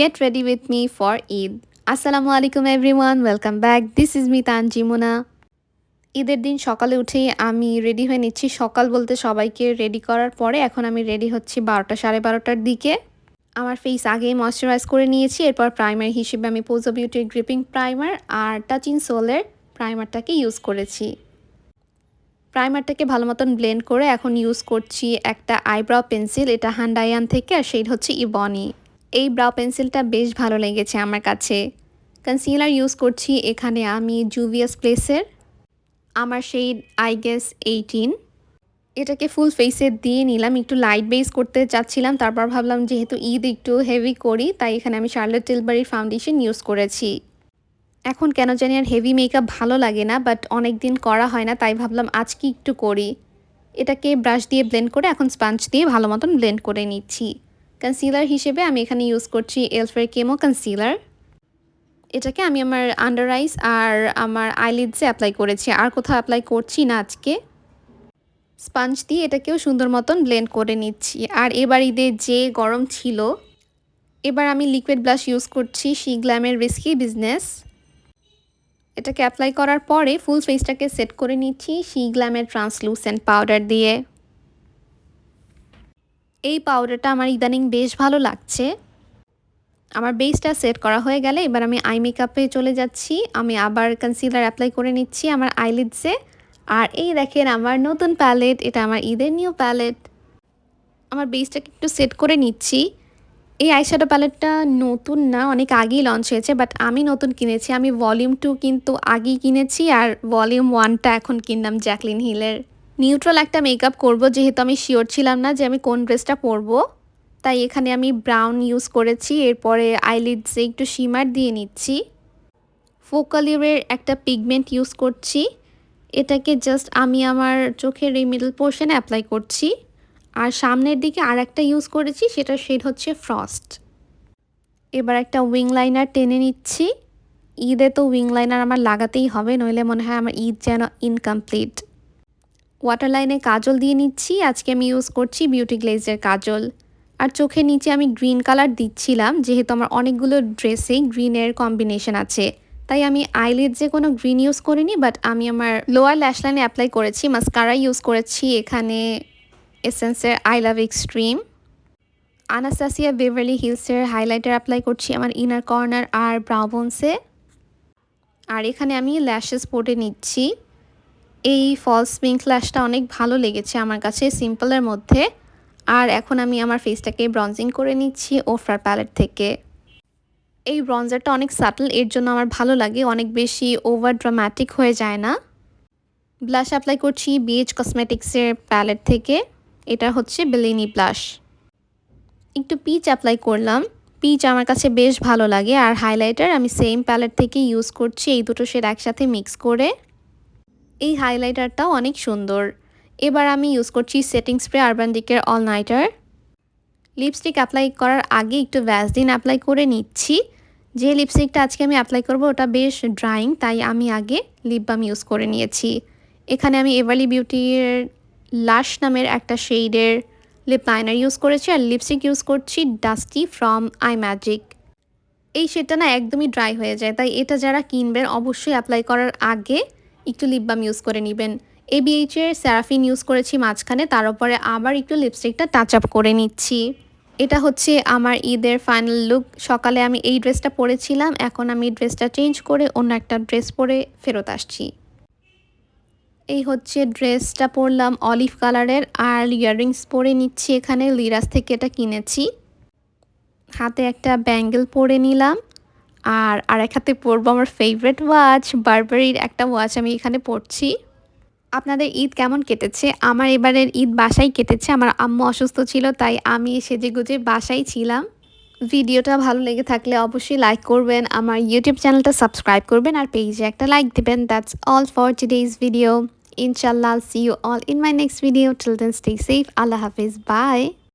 Get ready with me for Eid আসসালামু আলাইকুম everyone welcome back this is me Tanzimuna ঈদের দিন সকালে উঠেই আমি রেডি হয়ে নিচ্ছি। সকাল বলতে সবাইকে রেডি করার পরে এখন আমি রেডি হচ্ছি বারোটা, সাড়ে বারোটার দিকে। আমার ফেস আগেই ময়শ্চারাইজ করে নিয়েছি। এরপর প্রাইমার হিসেবে আমি পোজো বিউটির গ্রিপিং প্রাইমার আর টাচিং সোলের প্রাইমারটাকে ইউজ করেছি। প্রাইমারটাকে ভালো মতন ব্লেন্ড করে এখন ইউজ করছি একটা আইব্রাও পেন্সিল এটা হ্যান্ডায়ান থেকে, আর সেই হচ্ছে ইবনি এই ব্রাউ পেন্সিলটা বেশ ভালো লেগেছে আমার কাছে। কনসিলার ইউজ করছি এখানে আমি জুভিয়াস প্লেসের আমার সেই আই গেস এইটিন এটাকে ফুল ফেসে দিয়ে নিলাম, একটু লাইট বেস করতে চাচ্ছিলাম, তারপর ভাবলাম যেহেতু ঈদ একটু হেভি করি, তাই এখানে আমি শার্লেট টিলবারির ফাউন্ডেশন ইউজ করেছি। এখন কেন জানি আর হেভি মেকআপ ভালো লাগে না বাট অনেক দিন করা হয় না, তাই ভাবলাম আজকে একটু করি। এটাকে ব্রাশ দিয়ে ব্লেন্ড করে এখন স্পাঞ্চ দিয়ে ভালো মতন ব্লেন্ড করে নিচ্ছি। কনসিলার হিসেবে আমি এখানে ইউজ করছি এলফের কেমো কনসিলার এটাকে আমি আমার আন্ডার আইস আর আমার আইলিডসে অ্যাপ্লাই করেছি। আর কোথাও অ্যাপ্লাই করছি না আজকে। স্পাঞ্জ দিয়ে এটাকেও সুন্দর মতন ব্লেন্ড করে নিচ্ছি। আর এবার ঈদে যে গরম ছিল, এবার আমি লিকুইড ব্লাশ ইউজ করছি শি গ্ল্যামের রিস্কি বিজনেস এটাকে অ্যাপ্লাই করার পরে ফুল ফেসটাকে সেট করে নিচ্ছি শি গ্ল্যামের ট্রান্সলুসেন্ট পাউডার দিয়ে। এই পাউডারটা আমার ইদানিং বেশ ভালো লাগছে। আমার বেসটা সেট করা হয়ে গেলে এবার আমি আই মেকআপে চলে যাচ্ছি। আমি আবার কনসিলার অ্যাপ্লাই করে নিচ্ছি আমার আইলিডসে আর এই দেখেন আমার নতুন প্যালেট এটা আমার ঈদের নিউ প্যালেট আমার বেসটাকে একটু সেট করে নিচ্ছি। এই আইশ্যাডো প্যালেটটা নতুন না, অনেক আগেই লঞ্চ হয়েছে বাট আমি নতুন কিনেছি। আমি ভলিউম টু কিন্তু আগেই কিনেছি, আর ভলিউম ওয়ানটা এখন কিনলাম জ্যাকলিন হিলের নিউট্রাল একটা মেকআপ করব, যেহেতু আমি শিওর ছিলাম না যে আমি কোন ড্রেসটা পরবো। তাই এখানে আমি ব্রাউন ইউজ করেছি, এরপরে আইলিডসে একটু শিমার দিয়ে নিচ্ছি। ফোকালিউরের একটা পিগমেন্ট ইউজ করছি। এটাকে জাস্ট আমি আমার চোখের এই মিডল পোর্শনে অ্যাপ্লাই করছি। আর সামনের দিকে আর একটা ইউজ করেছি সেটা শেড হচ্ছে ফ্রস্ট এবার একটা উইং লাইনার টেনে নিচ্ছি। ঈদে তো উইং লাইনার আমার লাগাতেই হবে, নইলে মনে হয় আমার ঈদ যেন ইনকমপ্লিট ওয়াটার লাইনে কাজল দিয়ে নিচ্ছি। আজকে আমি ইউজ করছি বিউটি গ্লেজের কাজল। আর চোখের নিচে আমি গ্রিন কালার দিচ্ছিলাম, যেহেতু আমার অনেকগুলো ড্রেসেই গ্রিনের কম্বিনেশন আছে। তাই আমি আইলিড যে কোনো গ্রিন ইউজ করিনি বাট আমি আমার লোয়ার ল্যাশ লাইনে অ্যাপ্লাই করেছি মাস্কারা ইউজ করেছি, এখানে এসেন্সের I love extreme Anastasia Beverly হিলসের highlighter apply করছি আমার ইনার কর্নার আর ব্রাউবন্সে আর এখানে আমি ল্যাশেস পরে নিচ্ছি। এই ফলস পিঙ্ক ল্যাশটা অনেক ভালো লেগেছে আমার কাছে সিম্পলের মধ্যে। আর এখন আমি আমার ফেসটাকে ব্রঞ্জিং করে নিচ্ছি ওফরার প্যালেট থেকে। এই ব্রঞ্জারটা অনেক সাটল এর জন্য আমার ভালো লাগে, অনেক বেশি ওভার ড্রামাটিক হয়ে যায় না। ব্লাশ অ্যাপ্লাই করছি বিএচ কসমেটিক্সের প্যালেট থেকে, এটা হচ্ছে বেলিনি ব্লাশ একটু পিচ অ্যাপ্লাই করলাম পিচ আমার কাছে বেশ ভালো লাগে, আর হাইলাইটার আমি সেম প্যালেট থেকে ইউজ করছি, এই দুটো শেড একসাথে মিক্স করে। এই হাইলাইটারটাও অনেক সুন্দর। এবার আমি ইউজ করছি সেটিং স্প্রে আরবান ডিকের অল নাইটার লিপস্টিক অ্যাপ্লাই করার আগে একটু ভ্যাসদিন অ্যাপ্লাই করে নিচ্ছি। যে লিপস্টিকটা আজকে আমি অ্যাপ্লাই করব, ওটা বেশ ড্রাইং তাই আমি আগে লিপ বাম ইউজ করে নিয়েছি। এখানে আমি এভারলি বিউটির লাশ নামের একটা শেডের লিপ লাইনার ইউজ করেছি আর লিপস্টিক ইউজ করছি ডাস্টি ফ্রম আই ম্যাজিক এই শেডটা না একদমই ড্রাই হয়ে যায়, তাই এটা যারা কিনবেন অবশ্যই অ্যাপ্লাই করার আগে একটু লিপ বাম ইউজ করে নেবেন। এবিএইচের স্যারাফিন ইউজ করেছি মাঝখানে, তার উপরে আবার একটু লিপস্টিকটা টাচ আপ করে নিচ্ছি। এটা হচ্ছে আমার ঈদের ফাইনাল লুক সকালে আমি এই ড্রেসটা পরেছিলাম, এখন আমি ড্রেসটা চেঞ্জ করে অন্য একটা ড্রেস পরে ফেরত আসছি। এই হচ্ছে ড্রেসটা পরলাম অলিভ কালারের আর ইয়াররিংস পরে নিচ্ছি এখানে লিরাস থেকে এটা কিনেছি। হাতে একটা ব্যাঙ্গেল পরে নিলাম। আর আর এক হাতে পরবো আমার ফেভারেট ওয়াচ বারবারির একটা ওয়াচ আমি এখানে পরছি। আপনাদের ঈদ কেমন কেটেছে? আমার এবারের ঈদ বাসায় কেটেছে, আমার আম্মু অসুস্থ ছিল, তাই আমি সেজে গুজে বাসায় ছিলাম। ভিডিওটা ভালো লেগে থাকলে অবশ্যই লাইক করবেন, আমার ইউটিউব চ্যানেলটা সাবস্ক্রাইব করবেন, আর পেজে একটা লাইক দেবেন। That's all for today's video ইনশাল্লাহ see you all in my next video till then stay safe আল্লাহ হাফিজ। বাই